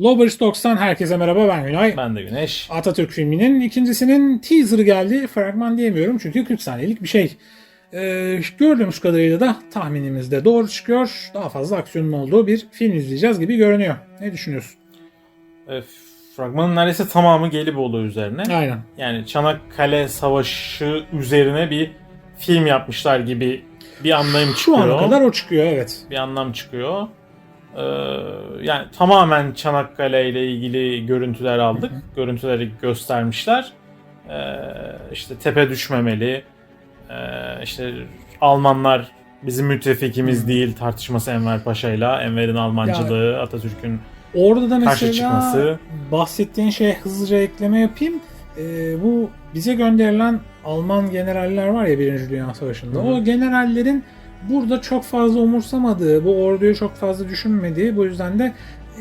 Lovers 90 herkese merhaba ben Günay. Ben de Güneş. Atatürk filminin ikincisinin teaser'ı geldi. Fragman diyemiyorum çünkü 40 saniyelik bir şey. Ee, gördüğümüz kadarıyla da tahminimiz de doğru çıkıyor. Daha fazla aksiyonun olduğu bir film izleyeceğiz gibi görünüyor. Ne düşünüyorsun? E, fragmanın neredeyse tamamı Gelibolu üzerine. Aynen. Yani Çanakkale Savaşı üzerine bir film yapmışlar gibi bir anlayım Şu çıkıyor. ana kadar o çıkıyor evet. bir anlam çıkıyor. Ee, yani tamamen Çanakkale ile ilgili görüntüler aldık. Görüntüleri göstermişler. Ee, işte tepe düşmemeli. Ee, işte Almanlar bizim müttefikimiz değil tartışması Enver Paşa ile Enver'in Almancılığı, Atatürk'ün Orada da mesela çıkması. bahsettiğin şeye hızlıca ekleme yapayım. Ee, bu bize gönderilen Alman generaller var ya Birinci Dünya Savaşı'nda. Hı hı. O generallerin burada çok fazla umursamadığı, bu orduyu çok fazla düşünmediği, bu yüzden de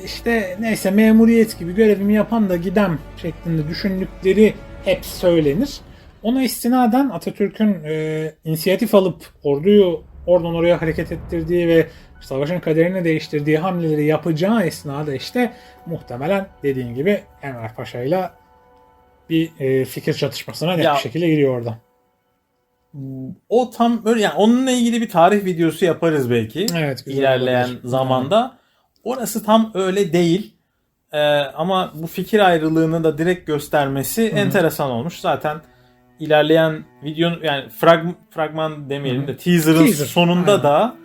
işte neyse memuriyet gibi görevimi yapan da gidem şeklinde düşündükleri hep söylenir. Ona istinaden Atatürk'ün e, inisiyatif alıp orduyu oradan oraya hareket ettirdiği ve savaşın kaderini değiştirdiği hamleleri yapacağı esnada işte muhtemelen dediğin gibi Enver Paşa'yla bir e, fikir çatışmasına net bir şekilde giriyor orada. O tam böyle yani onunla ilgili bir tarih videosu yaparız belki. Evet. güzel ilerleyen olabilir. zamanda. Orası tam öyle değil. Ee, ama bu fikir ayrılığını da direkt göstermesi hı. enteresan olmuş. Zaten ilerleyen videonun yani frag, fragman demeyelim Hı hı. de teaser'ın Teaser, sonunda aynen. da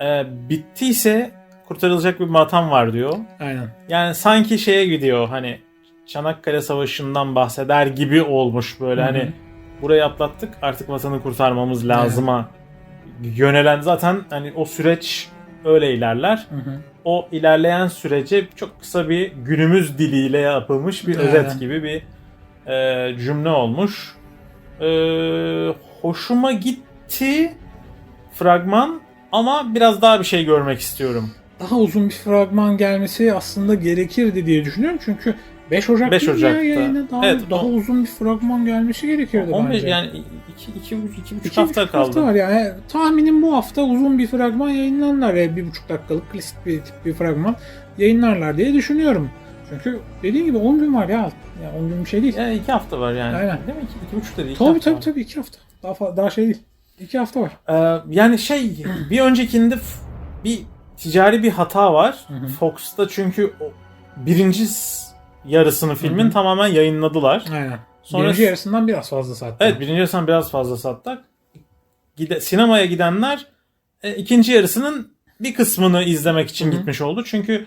e, bittiyse kurtarılacak bir vatan var diyor. Aynen. Yani sanki şeye gidiyor hani Çanakkale Savaşı'ndan bahseder gibi olmuş böyle Hı hı. hani burayı atlattık artık vatanı kurtarmamız lazıma yönelen zaten hani o süreç öyle ilerler. Hı hı. O ilerleyen sürece çok kısa bir günümüz diliyle yapılmış bir Aynen. özet gibi bir e, cümle olmuş. E, hoşuma gitti fragman ama biraz daha bir şey görmek istiyorum. Daha uzun bir fragman gelmesi aslında gerekirdi diye düşünüyorum. Çünkü 5 Ocak 5 değil ya Ocak'ta. yayına daha, Evet, daha o- uzun bir fragman gelmesi gerekirdi 15 bence. yani 2 2 2 buçuk İki hafta buçuk kaldı. var yani. Tahminim bu hafta uzun bir fragman yayınlarlar. Yani bir buçuk dakikalık klasik bir tip bir fragman yayınlarlar diye düşünüyorum. Çünkü dediğim gibi 10 gün var ya. ya 10 gün bir şey değil. Yani 2 hafta var yani. Aynen. Değil mi? 2 iki, buçuk da değil. iki tabii hafta tabii var. tabii 2 hafta. Daha, daha şey değil. 2 hafta var. Ee, yani şey bir öncekinde bir ticari bir hata var. Fox'ta çünkü birinci yarısını filmin Hı hı. tamamen yayınladılar. Aynen. Sonra- Birinci yarısından biraz fazla saat. Evet birinci yarısından biraz fazla sattık. Gide, sinemaya gidenler e, ikinci yarısının bir kısmını izlemek için Hı hı. gitmiş oldu. Çünkü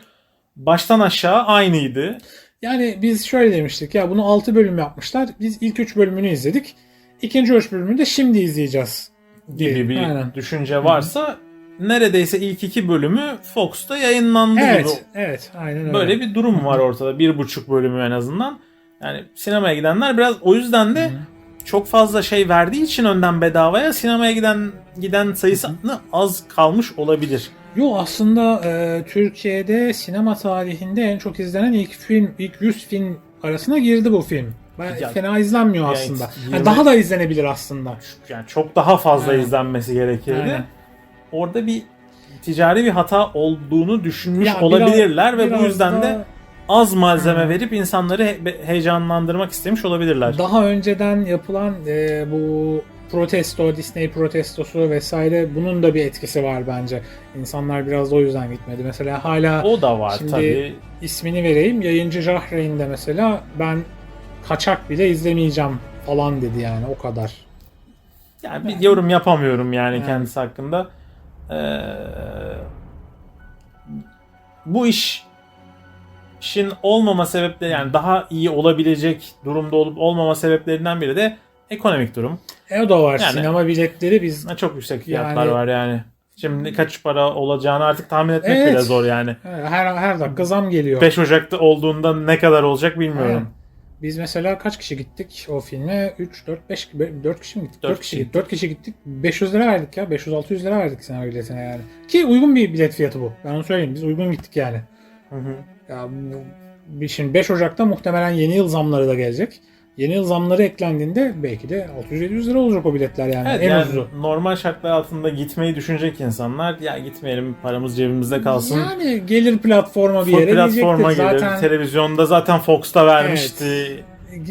baştan aşağı aynıydı. Yani biz şöyle demiştik ya bunu 6 bölüm yapmışlar. Biz ilk 3 bölümünü izledik. İkinci 3 bölümünü de şimdi izleyeceğiz. gibi bir Aynen. düşünce varsa neredeyse ilk iki bölümü Fox'ta yayınlandı gibi. Evet, evet, aynen öyle. Böyle bir durum var ortada. Bir buçuk bölümü en azından. Yani sinemaya gidenler biraz o yüzden de Hı hı. çok fazla şey verdiği için önden bedavaya sinemaya giden giden sayısı az kalmış olabilir. Yo aslında e, Türkiye'de sinema tarihinde en çok izlenen ilk film, ilk 100 film arasına girdi bu film. Ya- fena izlenmiyor Yani aslında. yirmi- Ha, daha da izlenebilir aslında. Yani çok daha fazla Aynen. izlenmesi gerekirdi. Aynen. Orada bir ticari bir hata olduğunu düşünmüş Ya biraz- olabilirler ve bu biraz yüzden da- de az malzeme verip insanları he- heyecanlandırmak istemiş olabilirler. Daha önceden yapılan e, bu protesto, Disney protestosu vesaire bunun da bir etkisi var bence. İnsanlar biraz da o yüzden gitmedi. Mesela hala O da var Şimdi- tabii. ismini vereyim. Yayıncı Jahreyn de mesela ben kaçak bile izlemeyeceğim falan dedi yani o kadar. Yani bir yorum yapamıyorum yani Yani. kendisi hakkında. Ee, bu iş işin olmama sebepleri yani daha iyi olabilecek durumda olup olmama sebeplerinden biri de ekonomik durum. E o da var. Yani- Sinema biletleri biz Çok yüksek fiyatlar Yani- var yani. Şimdi kaç para olacağını artık tahmin etmek Evet. bile zor yani. her her dakika zam geliyor. 5 Ocak'ta olduğunda ne kadar olacak bilmiyorum. Aynen. Biz mesela kaç kişi gittik o filme? 3, 4, 5, 4 kişi mi gittik? Dört 4 kişi gittik. 4 kişi gittik. 500 lira verdik ya. 500-600 lira verdik sinema biletine yani. Ki uygun bir bilet fiyatı bu. Ben onu söyleyeyim. Biz uygun gittik yani. Hı hı. Ya bu, şimdi 5 Ocak'ta muhtemelen yeni yıl zamları da gelecek. Yeni yıl zamları eklendiğinde belki de 600-700 lira olacak o biletler yani. Evet en yani ucuzu. normal şartlar altında gitmeyi düşünecek insanlar ya gitmeyelim paramız cebimizde kalsın. Yani gelir platforma bir yere platforma gelir. Zaten, Televizyonda zaten Fox'ta vermişti.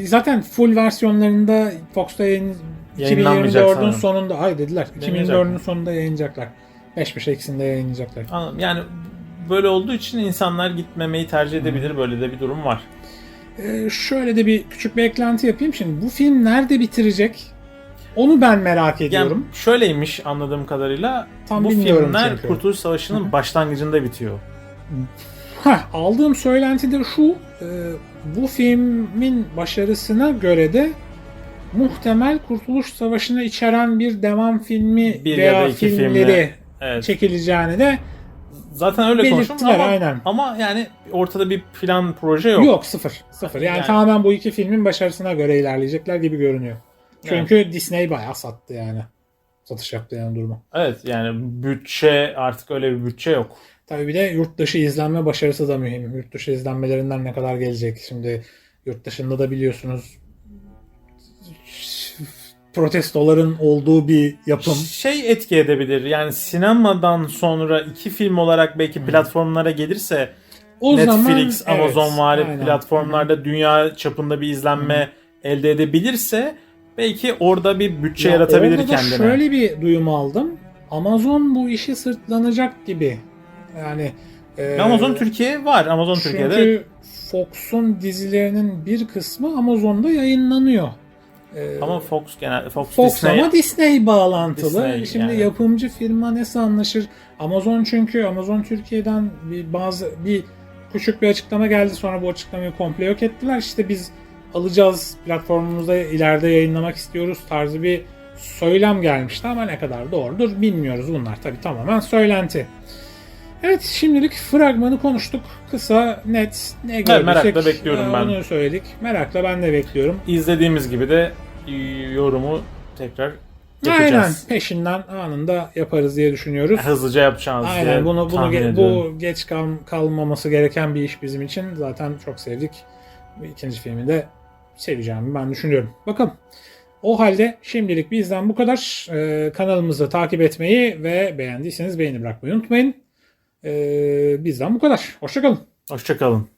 zaten full versiyonlarında Fox'ta yayın Yayınlanmayacak 2024'ün sanırım. sonunda ay dediler. Yayınlanacak 2024'ün mı? sonunda yayınlayacaklar. Peş peşe ikisini de yayınlayacaklar. Anladım. Yani böyle olduğu için insanlar gitmemeyi tercih edebilir. Böyle de bir durum var. Ee, şöyle de bir küçük bir eklenti yapayım. Şimdi bu film nerede bitirecek? Onu ben merak ediyorum. Yani şöyleymiş anladığım kadarıyla Tam bu filmler çünkü. Kurtuluş Savaşı'nın başlangıcında bitiyor. Heh, aldığım söylenti de şu. e, bu filmin başarısına göre de muhtemel Kurtuluş Savaşı'nı içeren bir devam filmi Bir ya veya da iki filmleri filmle, Evet. çekileceğini de Zaten öyle belirttiler, ama, aynen. ama yani ortada bir plan proje yok. yok. sıfır. Sıfır. Yani, Yani- tamamen bu iki filmin başarısına göre ilerleyecekler gibi görünüyor. Çünkü Disney bayağı sattı yani. Satış yaptı yani durumu. Evet yani bütçe artık öyle bir bütçe yok. Tabii bir de yurt dışı izlenme başarısı da mühim. Yurt dışı izlenmelerinden ne kadar gelecek? Şimdi yurt dışında da biliyorsunuz protestoların olduğu bir yapım. Şey etki edebilir yani sinemadan sonra iki film olarak belki platformlara gelirse O Netflix, zaman, Amazon evet, vari aynen. platformlarda dünya çapında bir izlenme elde edebilirse belki orada bir bütçe Ya yaratabilir orada da kendine. şöyle bir duyum aldım. Amazon bu işi sırtlanacak gibi. Yani e, Amazon Türkiye var. Amazon Türkiye'de Çünkü Fox'un dizilerinin bir kısmı Amazon'da yayınlanıyor. E, ama Fox genel Fox, Fox Disney ama Disney bağlantılı. Disney Şimdi yani. yapımcı firma nasıl anlaşır? Amazon çünkü Amazon Türkiye'den bir bazı bir küçük bir açıklama geldi sonra bu açıklamayı komple yok ettiler. İşte biz alacağız platformumuzda ileride yayınlamak istiyoruz tarzı bir söylem gelmişti ama ne kadar doğrudur bilmiyoruz bunlar tabi tamamen söylenti. Evet şimdilik fragmanı konuştuk. Kısa, net, ne gördüysek merakla bekliyorum e, ben. Onu söyledik. Merakla ben de bekliyorum. izlediğimiz gibi de e, yorumu tekrar Aynen yapacağız. peşinden anında yaparız diye düşünüyoruz. Hızlıca yapacağız diye Aynen bunu bunu tahmin ge- bu geç kal- kalmaması gereken bir iş bizim için. Zaten çok sevdik. İkinci filmi de seveceğimi ben düşünüyorum. Bakalım. O halde şimdilik bizden bu kadar. Ee, kanalımızı takip etmeyi ve beğendiyseniz beğeni bırakmayı unutmayın. Ee, bizden bu kadar. Hoşçakalın. Hoşçakalın.